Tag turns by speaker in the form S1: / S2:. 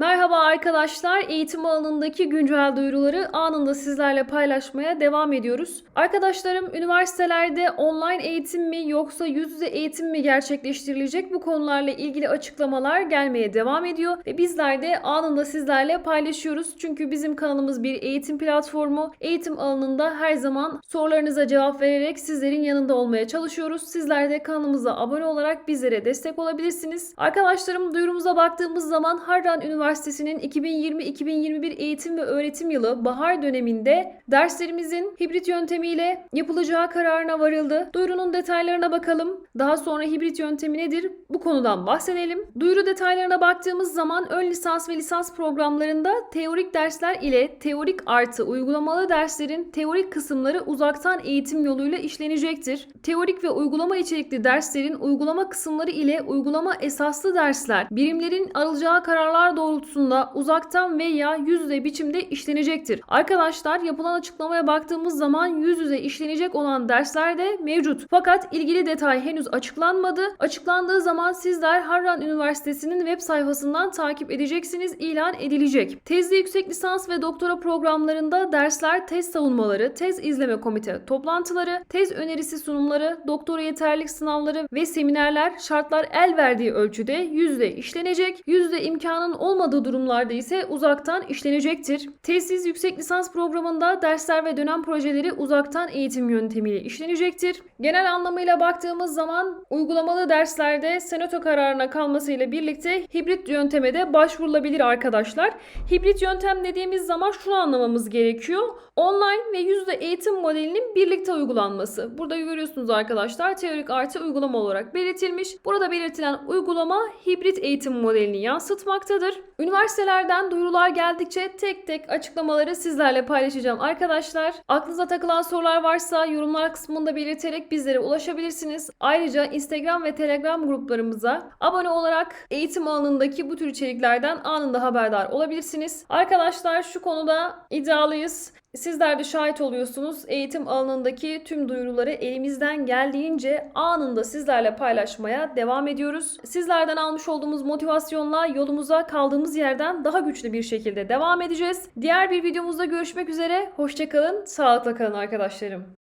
S1: Merhaba arkadaşlar. Eğitim alanındaki güncel duyuruları anında sizlerle paylaşmaya devam ediyoruz. Arkadaşlarım üniversitelerde online eğitim mi yoksa yüz yüze eğitim mi gerçekleştirilecek bu konularla ilgili açıklamalar gelmeye devam ediyor ve bizler de anında sizlerle paylaşıyoruz. Çünkü bizim kanalımız bir eğitim platformu. Eğitim alanında her zaman sorularınıza cevap vererek sizlerin yanında olmaya çalışıyoruz. Sizler de kanalımıza abone olarak bizlere destek olabilirsiniz. Arkadaşlarım duyurumuza baktığımız zaman Harran Üniversitesi'nin 2020-2021 eğitim ve öğretim yılı bahar döneminde derslerimizin hibrit yöntemiyle yapılacağı kararına varıldı. Duyurunun detaylarına bakalım. Daha sonra hibrit yöntemi nedir? Bu konudan bahsedelim. Duyuru detaylarına baktığımız zaman ön lisans ve lisans programlarında teorik dersler ile teorik artı uygulamalı derslerin teorik kısımları uzaktan eğitim yoluyla işlenecektir. Teorik ve uygulama içerikli derslerin uygulama kısımları ile uygulama esaslı dersler birimlerin alacağı kararlar doğrultusunda uzaktan veya yüz yüze biçimde işlenecektir. Arkadaşlar yapılan açıklamaya baktığımız zaman yüz yüze işlenecek olan dersler de mevcut. Fakat ilgili detay henüz açıklanmadı. Açıklandığı zaman sizler Harran Üniversitesi'nin web sayfasından takip edeceksiniz. ilan edilecek. Tezli yüksek lisans ve doktora programlarında dersler tez savunmaları, tez izleme komite toplantıları, tez önerisi sunumları, doktora yeterlilik sınavları ve seminerler şartlar el verdiği ölçüde yüzde işlenecek. Yüzde imkanın olmadığı durumlarda ise uzaktan işlenecektir. Tezsiz yüksek lisans programında dersler ve dönem projeleri uzaktan eğitim yöntemiyle işlenecektir. Genel anlamıyla baktığımız zaman uygulamalı derslerde senato kararına kalmasıyla birlikte hibrit yönteme de başvurulabilir arkadaşlar. Hibrit yöntem dediğimiz zaman şunu anlamamız gerekiyor. Online ve yüzde eğitim modelinin birlikte uygulanması. Burada görüyorsunuz arkadaşlar teorik artı uygulama olarak belirtilmiş. Burada belirtilen uygulama hibrit eğitim modelini yansıtmaktadır. Üniversitelerden duyurular geldikçe tek tek açıklamaları sizlerle paylaşacağım arkadaşlar. Aklınıza takılan sorular varsa yorumlar kısmında belirterek bizlere ulaşabilirsiniz. Ayrıca Instagram ve Telegram gruplarımıza abone olarak eğitim alanındaki bu tür içeriklerden anında haberdar olabilirsiniz. Arkadaşlar şu konuda iddialıyız. Sizler de şahit oluyorsunuz. Eğitim alanındaki tüm duyuruları elimizden geldiğince anında sizlerle paylaşmaya devam ediyoruz. Sizlerden almış olduğumuz motivasyonla yolumuza kaldığımız yerden daha güçlü bir şekilde devam edeceğiz. Diğer bir videomuzda görüşmek üzere. Hoşçakalın, sağlıkla kalın arkadaşlarım.